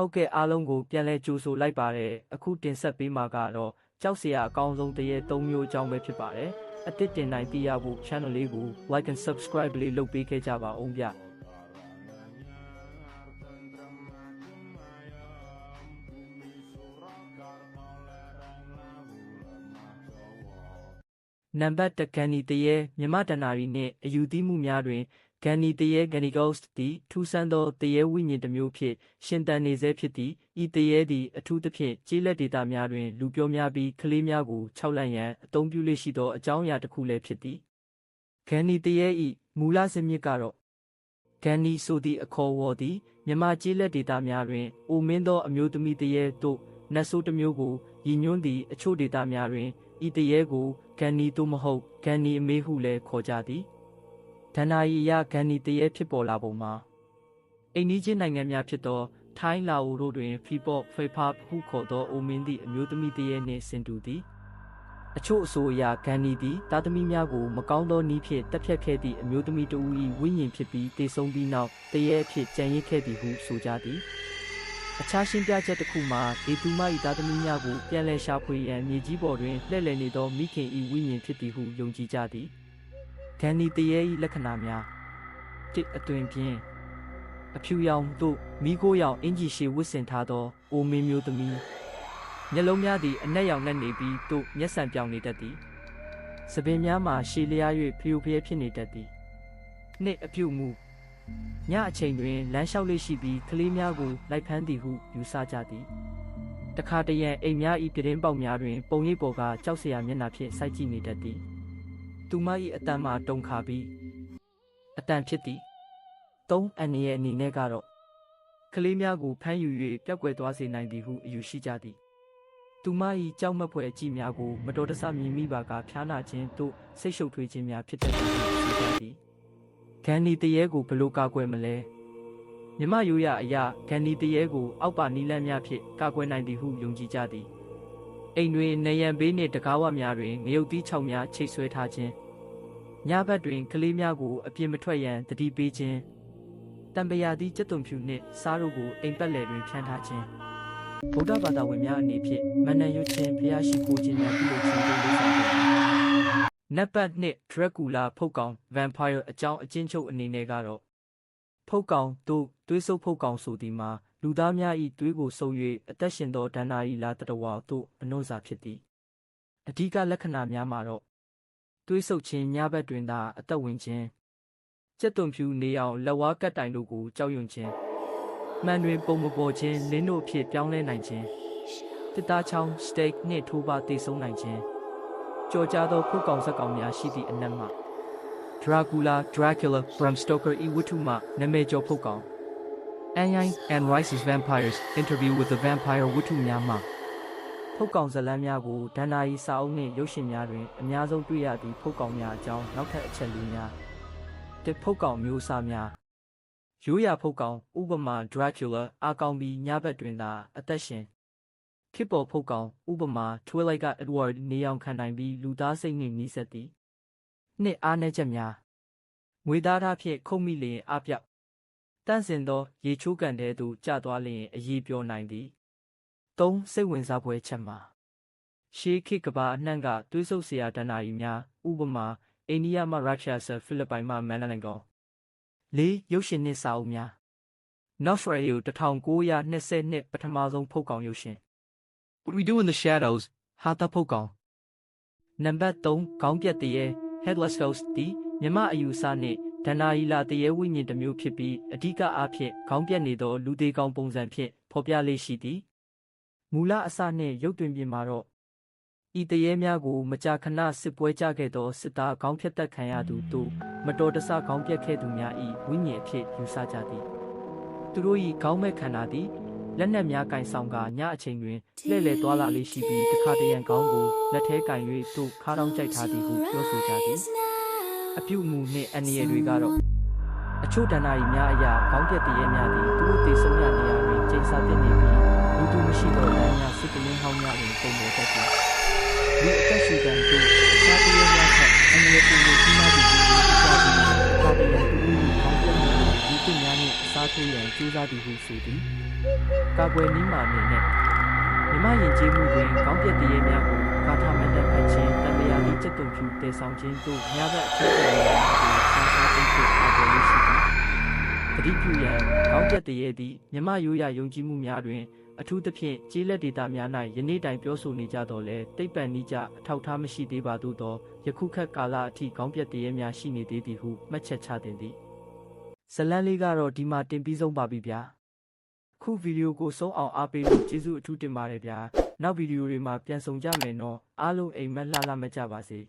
ဟုတ်ကဲ့အားလုံးကိုပြန်လဲကြိုဆိုလိုက်ပါတယ်အခုတင်ဆက်ပေးမှာကတော့ကြောက်စရာအကောင်းဆုံးတရေ၃မျိုးအကြောင်းပဲဖြစ်ပါတယ်အတစ်တင်နိုင်သိရဖို့ channel လေးကို like and subscribe လေးလုပ်ပေးခဲ့ကြပါဦးဗျနံပါတ်1ဂန်နီတရေမြမတနာရီနှင့်အယူသီးမှုများတွင် ဂန်နီတရေဂန်နီဂော့စ်သည်ထူးဆန်းသောတရေဝိညာဉ်တစ်မျိုးဖြင့်ရှင်သန်နေဆဲဖြစ်သည်ဤတရေသည်အထူးသဖြင့်ကျေးလက်ဒေသများတွင်လူပြောများပြီးကလေးများကိုခြောက်လန့်ရန်အသုံးပြုလေ့ရှိသောအကြောင်းအရာတစ်ခုလည်းဖြစ်သည်ဂန်နီတရေ၏မူလဇမြစ်ကတော့ဂန်နီဆိုသည့်အခေါ်အဝေါ်သည်မြမကျေးလက်ဒေသများတွင်အိုမင်းသောအမျိုးသမီးတရေတို့နတ်ဆိုးတစ်မျိုးကိုရည်ညွှန်းသည့်အချို့ဒေသများတွင်ဤတရေကိုဂန်နီသို့မဟုတ်ဂန်နီအမေးဟုလည်းခေါ်ကြသည် ဒဏ္ဍာရီအရဂန်နီတရေဖြစ်ပေါ်လာပုံမှာအိန္ဒိချင်းနိုင်ငံများဖြစ်သောထိုင်းလာအိုတို့တွင်ဖီပေါ့ဖေဖာဟုခေါ်သောအိုမင်းသည့်အမျိုးသမီးတရေနှင့်ဆင်တူသည်အချို့အဆိုအရဂန်နီသည်သားသမီးများကိုမကောင်းသောနည်းဖြင့်တပ်ဖြတ်ခဲ့သည့်အမျိုးသမီးတဦး၏ဝိညာဉ်ဖြစ်ပြီးတည်ဆုံးပြီးနောက်တရေအဖြစ်ကြံရစ်ခဲ့သည်ဟုဆိုကြသည်အခြားရှင်းပြချက်တစ်ခုမှာဒေသူမ၏သားသမီးများကိုပြန်လည်ရှာဖွေရန်မြေကြီးပေါ်တွင်လှည့်လည်နေသောမိခင်၏ဝိညာဉ်ဖြစ်သည်ဟုယုံကြည်ကြသည်။ ဂန်နီတရေ၏လက္ခဏာများတစ်အသွင်ဖြင့်အဖြူရောင်သို့မိခိုးရောင်အင်ဂျီရှည်ဝတ်ဆင်ထားသောအိုမင်းမျိုးသမီးမျက်လုံးများသည်အနက်ရောင်နဲ့နေပြီးသို့မျက်စံပြောင်နေတတ်သည်။စပင်များမှာရှည်လျား၍ဖျို့ဖျဲဖြစ်နေတတ်သည်။နှစ်အပြုတ်မှုညအချိန်တွင်လမ်းလျှောက်လေးရှိပြီးကလေးများကိုလိုက်ဖမ်းသည်ဟုယူဆကြသည်တခါတရံအိမ်များ၏ပြတင်းပေါက်များတွင် ပုံရိပ်ပေါ်ကကြောက်စရာမျက်နှာဖြင့်စိုက်ကြည့်နေတတ်သည် သူမ၏အတန်မှတုန်ခါပြီးအတန်ဖြစ်သည်သုံးအန်ရဲ့အနေနဲ့ကတော့ကလေးများကိုဖမ်းယူ၍ပျောက်ကွယ်သွားစေနိုင်သည်ဟုအယူရှိကြသည်သူမ၏ကြောက်မက်ဖွယ်အကြည့်များကိုမတော်တဆမြင်မိပါကဖျားနာခြင်းတို့စိတ်ရှုပ်ထွေးခြင်းများဖြစ်တတ်သည်ဟုဆိုကြသည်ဂန်နီတရေကိုဘလို့ကာကွယ်မလဲမြမရိုးရအရာဂန်နီတရေကိုအောက်ပါနီလန်းများဖြင့်ကာကွယ်နိုင်သည်ဟုယုံကြည်ကြသည်အိမ်တွင်နေရန်ဘေးနှင့်တကားဝများတွင်ငရုတ်သီးချောက်များချိတ်ဆွဲထားခြင်း ညဘက်တွင်ကလေးများကိုအပြင်မထွက်ရန်တတိပေးခြင်းတံပရာသီးကျက်သွန်ဖြူနှင့်စားတို့ကိုအိမ်ပတ်လည်တွင်ဖြန်းထားခြင်းဗုဒ္ဓဘာသာဝင်များအနေဖြင့်မန္တန်ရွတ်ခြင်းဖျားရှိခိုးခြင်းများပြုလုပ်ခြင်းတို့လုပ်ဆောင်ကြသည်နံပါတ်1 Dracula ဖုတ်ကောင် Vampire အကြောင်းအချင်းချုပ်အနေနဲ့ကတော့ဖုတ်ကောင်တို့သွေးဆုပ်ဖုတ်ကောင်ဆိုသည်မှာလူသားများ၏သွေးကိုဆုပ်၍အသက်ရှင်သောဒဏ္ဍာရီလာတတဝါတို့အနှုတ်စာဖြစ်သည်အဓိကလက္ခဏာများမှာတော့ သွေးဆုပ်ခြင်းညဘက်တွင်သာအသက်ဝင်ခြင်းကြက်သွန်ဖြူနေအောင်လက်ဝါးကတ်တိုင်တို့ကိုကြောက်ရွံ့ခြင်းမှန်တွင်ပုံမပေါ်ခြင်းလင်းတို့အဖြစ်ပြောင်းလဲနိုင်ခြင်းတစ်သားချောင်း steak နှင့်ထိုးပါတည်ဆုံးနိုင်ခြင်းကြော်ကြားသောဖုတ်ကောင်ဇက်ကောင်များရှိသည့်အနက်မှ Dracula Dracula Bram Stoker ၏ဝတ္ထုမှနာမည်ကျော်ဖုတ်ကောင် Anne and Rice's Vampires Interview with the Vampire ဝတ္ထုများမှ ဖုတ်ကောင်ဇတ်လမ်းများကိုဒန္နာရီစာအုပ်နှင့်ရုပ်ရှင်များတွင်အများဆုံးတွေ့ရသည့်ဖုတ်ကောင်များအကြောင်းနောက်ထပ်အချက်လေးများတစ်ဖုတ်ကောင်မျိုးအစားများရိုးရာဖုတ်ကောင်ဥပမာ Dracula အာကောင်ပြီးညဘက်တွင်သာအသက်ရှင်ခေတ်ပေါ်ဖုတ်ကောင်ဥပမာထွေးလိုက်က Edward နေအောင်ခံနိုင်ပြီးလူသားစိတ်နှင့်နှီးဆက်သည်နှစ်အားနည်းချက်များငွေသားသားဖြင့်ခုတ်မိလျင်အပြောက်တန့်စင်သော ရေချိုးကန်တဲ့သို့ကျသွားလျင်အရေးပြောနိုင်သည် သုံးစိတ်ဝင်စားဖွယ်ချက်မှာရှေးခေတ်ကဘာအနှံ့ကသွေးဆုပ်စရာဒဏ္ဍာရီများဥပမာအိန္ဒိယမှရုရှားဆဖိလစ်ပိုင်မှမန်လန်ကောင်လေးရုပ်ရှင်နှင့်စာအုပ်များ Nosferatu 1920ပထမဆုံးဖုတ်ကောင်ရုပ်ရှင် What we do in the shadows, ဟာတာဖုတ်ကောင်နံပါတ်3ခေါင်းပြက်တရေ headless ghost ဒီမြမအယူဆနှင့်ဒဏ္ဍာရီလာတရေဝိညာဉ်တစ်မျိုးဖြစ်ပြီးအဓိကအားဖြင့်ခေါင်းပြက်နေသောလူသေးကောင်ပုံစံဖြင့်ဖော်ပြလေးရှိသည် မူလအစနှင့်ရုပ်တွင်ပြင်မှာတော့ဤတရေများကိုမကြာခဏစစ်ပွဲကြခဲ့သောစစ်သားခေါင်းဖြတ်တက်ခံရသူတို့မတော်တဆခေါင်းပြက်ခဲ့သူများ၏ဝိညာဉ်အဖြစ်ယူဆကြသည်သူတို့၏ခေါင်းမဲ့ခန္ဓာသည်လက်နက်များကင်ဆောင်ကညအချိန်တွင်လှည့်လည်သွားလာလေးရှိပြီးတခါတရံခေါင်းကိုလက်ထဲကင်၍သူ့ခါးတောင်းကြိုက်ထားသည်ဟုပြောဆိုကြသည်အပြုအမူနှင့်အန္တရာယ်တွေကတော့အချို့တဏ္ဍာရီများအရာခေါင်းပြက်တရေများသည်သူတို့တည်ဆုံးရနေရာတွင်ကျိန်စာတင်နေပြီး လူသူမရှိသောလမ်းများစစ်တလင်းဟောင်းများတွင်ပုံပေါ်တတ်သည်လူအသက်ရှူကန်တို့အခြားတရေများထက်အန္တရာယ်ပုံကိုကြီးမားသည်ကိုကြားပြီးခါတရံသူတို့၏ခေါင်းပြက်မှုကိုဒီတင်များနှင့်အစားထိုးရန်ကြိုးစားသည်ဟုဆိုသည်ကာကွယ်နည်းမာအနေနဲ့မြမယဉ်ကျေးမှုတွင်ကောင်းပြတ်တရေများကိုကာထာမန်တပ်ဖတ်ခြင်းတန်လျာလိစက်တုံဖြူတည်ဆောင်ခြင်းတို့များဘက်အထက်ကျန်ရာကိုဆန်းစားခြင်းဖြင့်ကာကွယ်လို့ရှိသည်တတိပြုရန်ကောင်းပြတ်တရေသည်မြမရိုးရယုံကြည်မှုများတွင် အထူးသဖြင့်ကျေးလက်ဒေတာများ၌ယနေ့တိုင်ပြောဆိုနေကြတော့လဲတိတ်ပံနိကြအထောက်ထားမရှိသေးပါသို့သောယခုခက်ကာလအထိခေါင်းပြတ်တရေများရှိနေသေးသည်ဟုမှတ်ချက်ချတင်သည်ဇလန်းလေးကတော့ဒီမှာတင်ပြီးဆုံးပါပြီဗျာခုဗီဒီယိုကိုဆုံးအောင်အားပေးလို့ကျေးဇူးအထူးတင်ပါတယ်ဗျာနောက်ဗီဒီယိုတွေမှာပြန်ဆောင်ကြမယ်နော်အားလုံးအိမ်မက်လှလှမကြပါစေ